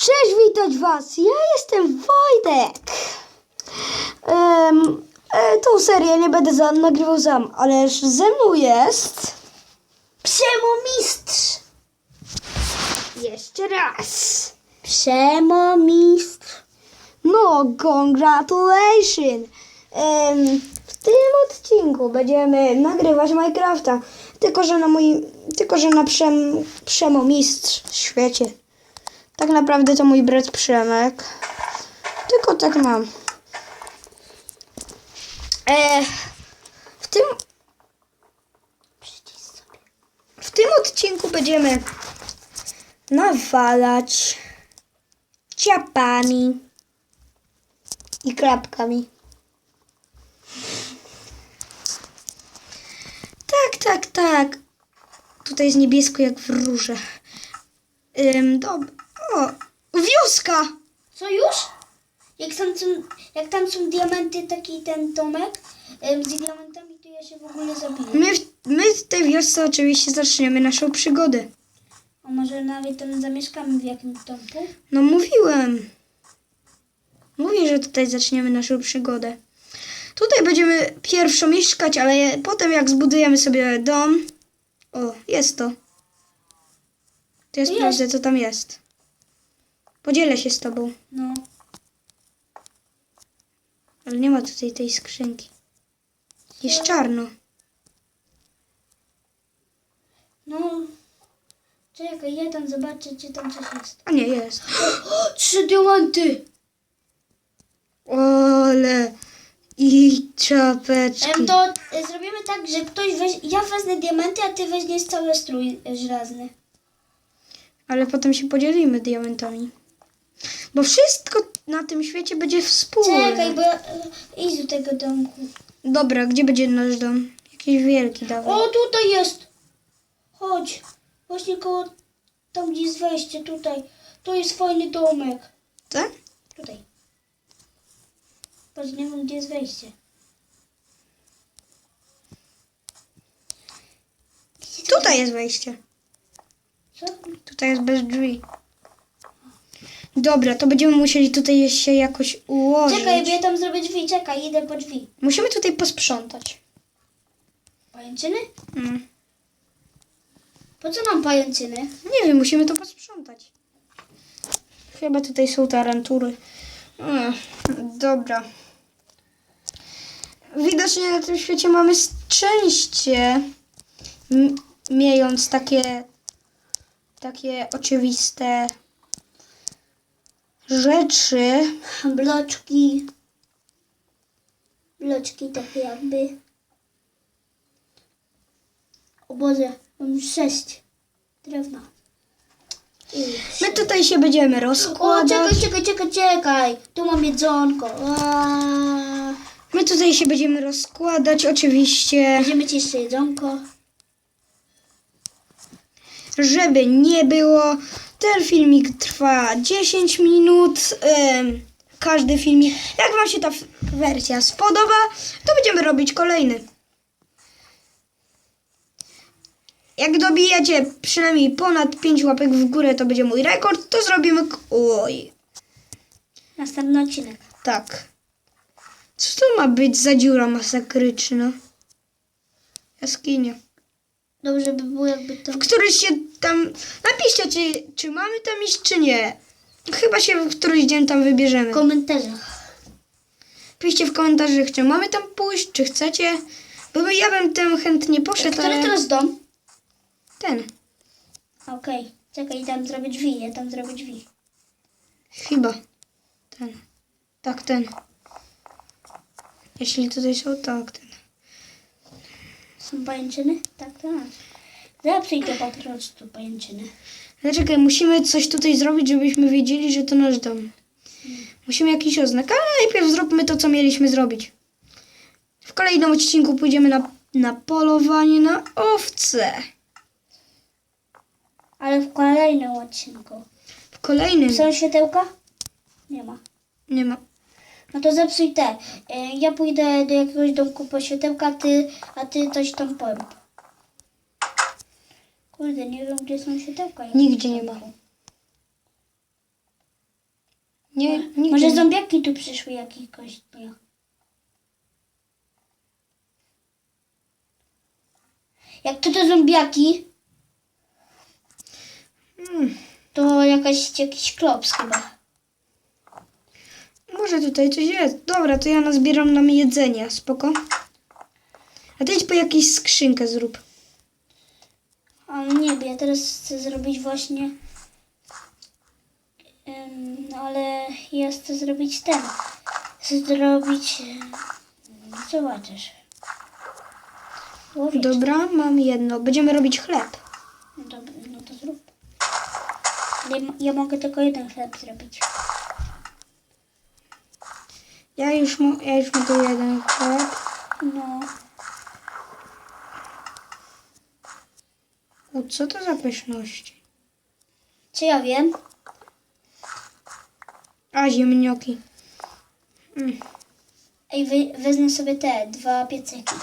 Cześć, witać Was! Ja jestem Wojtek! Um, e, tą serię nie będę za, nagrywał sam, ależ ze mną jest... Przemomistrz! Jeszcze raz! Przemomistrz! No, congratulations! Em, w tym odcinku będziemy nagrywać Minecrafta, tylko że na moim, tylko że na przem, Przemomistrz świecie. Tak naprawdę to mój brat Przemek. Tylko tak mam. E, w tym. W tym odcinku będziemy nawalać ciapami i klapkami. Tak, tak, tak. Tutaj jest niebiesko jak w róże. Ym, dob- o, wioska! Co już? Jak tam są, jak tam są diamenty, taki ten Tomek em, z diamentami, to ja się w ogóle zabiję. My, w- my w tej wiosce oczywiście zaczniemy naszą przygodę. A może nawet tam zamieszkamy w jakimś domku? No mówiłem. Mówię, że tutaj zaczniemy naszą przygodę. Tutaj będziemy pierwszo mieszkać, ale je- potem jak zbudujemy sobie dom... O, jest to. To Jest. prawda, co tam jest. Podzielę się z tobą. No. Ale nie ma tutaj tej skrzynki. Jest czarno. No. Czekaj, ja tam zobaczę, czy tam coś jest. A nie, jest. Trzy diamenty! Ole. I czapeczki. Em, to e, zrobimy tak, że ktoś weź, ja wezmę diamenty, a ty weźmiesz cały strój e, żelazny. Ale potem się podzielimy diamentami. Bo wszystko na tym świecie będzie wspólne. Czekaj, bo ja, e, idź do tego domku. Dobra, gdzie będzie nasz dom? Jakiś wielki dawaj. O, tutaj jest! Chodź. Właśnie koło, tam gdzie jest wejście, tutaj. To jest fajny domek. Tak? Tutaj. Patrz, nie wiem, gdzie jest wejście. Tutaj jest wejście. Co? Tutaj jest bez drzwi. Dobra, to będziemy musieli tutaj się jakoś ułożyć. Czekaj, bo ja tam zrobię drzwi. Czekaj, idę po drzwi. Musimy tutaj posprzątać. Pajęczyny? Mm. Po co nam pajęczyny? Nie wiem, musimy to posprzątać. Chyba tutaj są tarantury. Ech, dobra. Widocznie na tym świecie mamy szczęście, m- miejąc takie, takie oczywiste rzeczy. Bloczki. Bloczki takie jakby. O Boże, mam sześć drewna. My tutaj się będziemy O, rozkładać. czekaj, czekaj, czekaj, czekaj. Tu mam jedzonko. Aaa. My tutaj się będziemy rozkładać oczywiście, Będziemy ci jeszcze jedzonko. żeby nie było. Ten filmik trwa 10 minut. Każdy filmik. Jak Wam się ta wersja spodoba, to będziemy robić kolejny. Jak dobijacie przynajmniej ponad 5 łapek w górę, to będzie mój rekord, to zrobimy. Oj, Następny odcinek. tak. Co to ma być za dziura masakryczna? Jaskinia. Dobrze by było jakby to... któryś się tam. Napiszcie, czy, czy mamy tam iść, czy nie. Chyba się w któryś dzień tam wybierzemy. W komentarzach. Piszcie w komentarzach, czy mamy tam pójść, czy chcecie. Bo ja bym tam chętnie poszedł, Który ale teraz dom? ten. Okej. Czekaj, tam zrobię drzwi. Ja tam zrobię drzwi. Chyba. Ten. Tak, ten. Jeśli tutaj są, tak, ten. Są pajęczyny? Tak, tak. Zepsuj to po prostu pajęczyny. Ale czekaj, musimy coś tutaj zrobić, żebyśmy wiedzieli, że to nasz dom. Musimy jakiś oznak, ale najpierw zróbmy to, co mieliśmy zrobić. W kolejnym odcinku pójdziemy na, na polowanie na owce. Ale w kolejnym odcinku. W kolejnym Są światełka? Nie ma. nie ma. No to zepsuj te. E, Ja pójdę do jakiegoś domku po światełka, a ty, a ty coś tam porób. Kurde, nie wiem gdzie są światełka. Nigdzie nie ma. Nie, nigdy Może zombiaki tu przyszły jakiegoś dnia. Jak to te zombiaki, Hmm. to jakaś, jakiś klops chyba. Może tutaj coś jest. Dobra, to ja nazbieram nam jedzenia, spoko. A ty idź po jakąś skrzynkę zrób. A nie wiem, ja teraz chcę zrobić właśnie... No ale ja chcę zrobić ten. Chcę zrobić... Zobaczysz. Łowić. Dobra, mam jedno. Będziemy robić chleb. No dobra, no to zrób. Ale ja, mogę tylko jeden chleb zrobić. Ja już, ja już mogę jeden chleb. No. Co to za pyszności? Co ja wiem? A, ziemnioki. Mm. Ej, wy, wezmę sobie te dwa piecyki.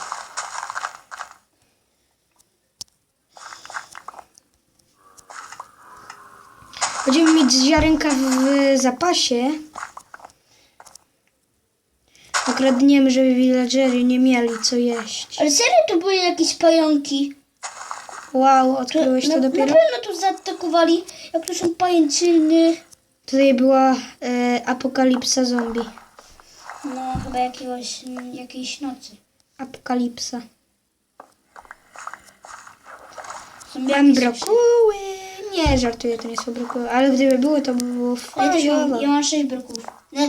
Będziemy mieć ziarenka w zapasie. Okradniemy, żeby villagery nie mieli co jeść. Ale serio tu były jakieś pająki? Wow, odkryłeś na, to Na dopiero? pewno tu zaatakowali, jak tu są pajęczyny. Tutaj była e, apokalipsa zombie. No, chyba jakiegoś, jakiejś nocy. Apokalipsa. Mam brokuły. Nie, żartuję, to nie są brokuły. Ale gdyby były, to by było fajnie. ja mam sześć broków. No,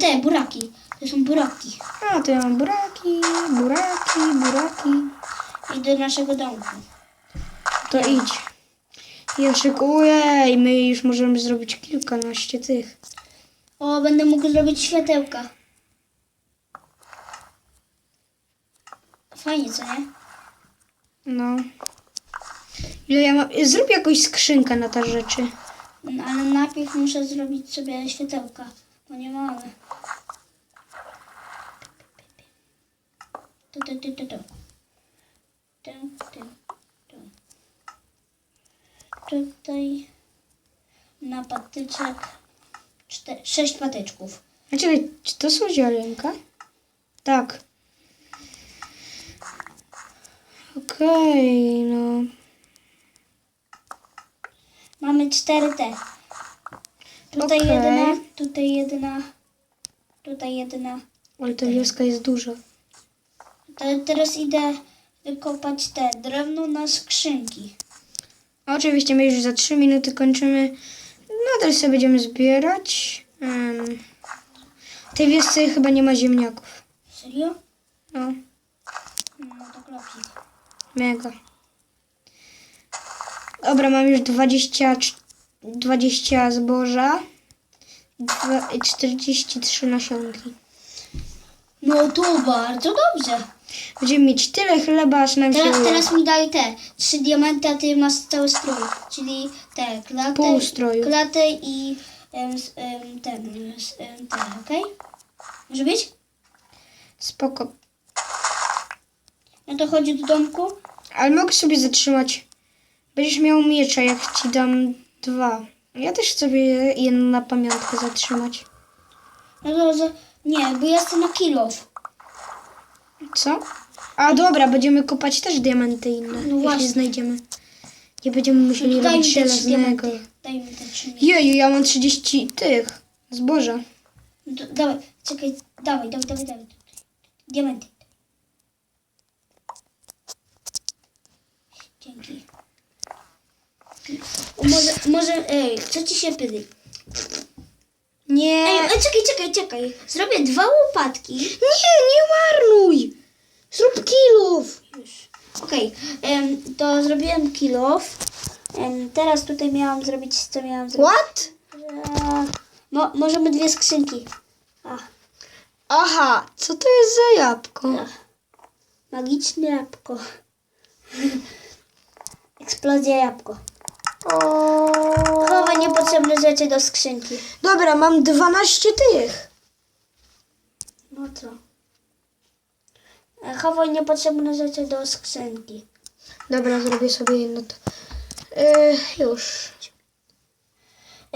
te, buraki. To są buraki. A, to ja mam buraki, buraki, buraki. I do naszego domku. To idź. Ja szykuję i my już możemy zrobić kilkanaście tych. O, będę mógł zrobić światełka. Fajnie, co nie? No. Ile ja mam? Zrób jakąś skrzynkę na te rzeczy. No, ale najpierw muszę zrobić sobie światełka, bo nie mamy. Tu, tu, tu, tu, tu tu, tu. Tutaj na patyczek cztery, sześć patyczków. A czekaj, czy to są ziarenka? Tak. Okej, no. Mamy cztery te. Tutaj Okej. jedna, tutaj jedna, tutaj jedna. Ale ta wioska jest duża. To teraz idę wykopać te drewno na skrzynki. Oczywiście my już za 3 minuty kończymy. Nadal sobie będziemy zbierać. Um, w tej wiosce chyba nie ma ziemniaków. Serio? No, No to klopsik. mega. Dobra, mam już 20, cz- 20 zboża dwa- i 43 nasionki. No to bardzo dobrze. Będziemy mieć tyle chleba, aż nam się Teraz, uda. teraz mi daj te trzy diamenty, a ty masz cały strój. Czyli te klatę, Pół stroju. klatę i em, s- em, ten, s- em, ten, okej? Może być? Spoko. No to chodzi do domku. Ale mogę sobie zatrzymać. Będziesz miał miecza, jak ci dam dwa. Ja też sobie jedno na pamiątkę zatrzymać. No to, za- nie, bo ja jestem na kilof. Co? A dobra, będziemy kopać też diamenty inne, jeśli właśnie. znajdziemy. Nie będziemy musieli No Daj mi robić te trzy żelaznego. diamenty. Daj mi te trzy diamenty. Jeju, ja mam 30 tych zboża. No to, dawaj, czekaj, dawaj, dawaj, dawaj, dawaj. Diamenty. Dzięki. Może, może, ej, co ci się pyli? Nie, Ej, ej, czekaj, czekaj, czekaj. Zrobię dwa łopatki. nie, nie marnuj! Zrób! Już. Okej, em, to zrobiłem kilof. Em, teraz tutaj miałam zrobić, co miałam zrobić. What? E, Mo, możemy dwie skrzynki. A, Aha, co to jest za jabłko? magiczne jabłko. Eksplozja jabłko. O... Chowaj niepotrzebne rzeczy do skrzynki. Dobra, mam 12 tych. No co? E, Chowaj niepotrzebne rzeczy do skrzynki. Dobra, zrobię sobie jedno to. Yy, już.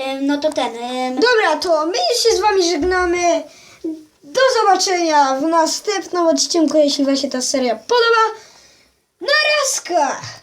Ym, no to ten. ym, Dobra, to my się z wami żegnamy. Do zobaczenia w następnym odcinku, jeśli wam się ta seria podoba. Na razkach!